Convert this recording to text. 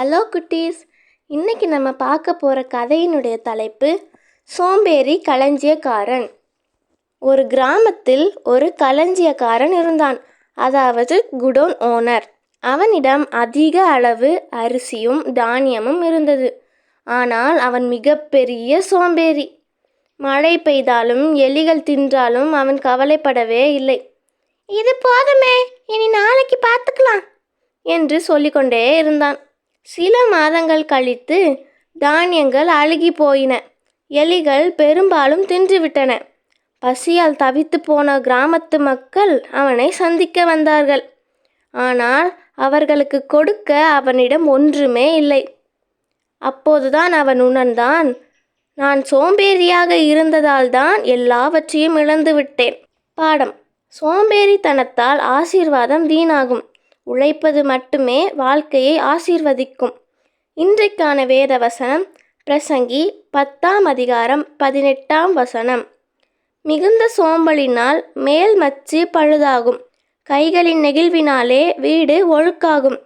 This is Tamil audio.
ஹலோ குட்டீஸ். இன்றைக்கி நம்ம பார்க்க போகிற கதையினுடைய தலைப்பு சோம்பேறி களஞ்சியக்காரன். ஒரு கிராமத்தில் ஒரு களஞ்சியக்காரன் இருந்தான். அதாவது குடோன் ஓனர். அவனிடம் அதிக அளவு அரிசியும் தானியமும் இருந்தது. ஆனால் அவன் மிகப்பெரிய சோம்பேறி. மழை பெய்தாலும் எலிகள் தின்றாலும் அவன் கவலைப்படவே இல்லை. இது போதுமே இனி நாளைக்கு பார்த்துக்கலாம் என்று சொல்லிக்கொண்டே இருந்தான். சில மாதங்கள் கழித்து தானியங்கள் அழுகி போயின. எலிகள் பெரும்பாலும் தின்றுவிட்டன. பசியால் தவித்து போன கிராமத்து மக்கள் அவனை சந்திக்க வந்தார்கள். ஆனால் அவர்களுக்கு கொடுக்க அவனிடம் ஒன்றுமே இல்லை. அப்போதுதான் அவன் உணர்ந்தான் நான் சோம்பேறியாக இருந்ததால் தான் எல்லாவற்றையும் இழந்து விட்டேன் பாடம். சோம்பேறித்தனத்தால் ஆசீர்வாதம் வீணாகும். உழைப்பது மட்டுமே வாழ்க்கையை ஆசீர்வதிக்கும். இன்றைக்கான வேத வசனம் பிரசங்கி பத்தாம் அதிகாரம் பதினெட்டாம் வசனம். மிகுந்த சோம்பலினால் மேல் மச்சு பழுதாகும். கைகளின் நெகிழ்வினாலே வீடு ஒழுக்காகும்.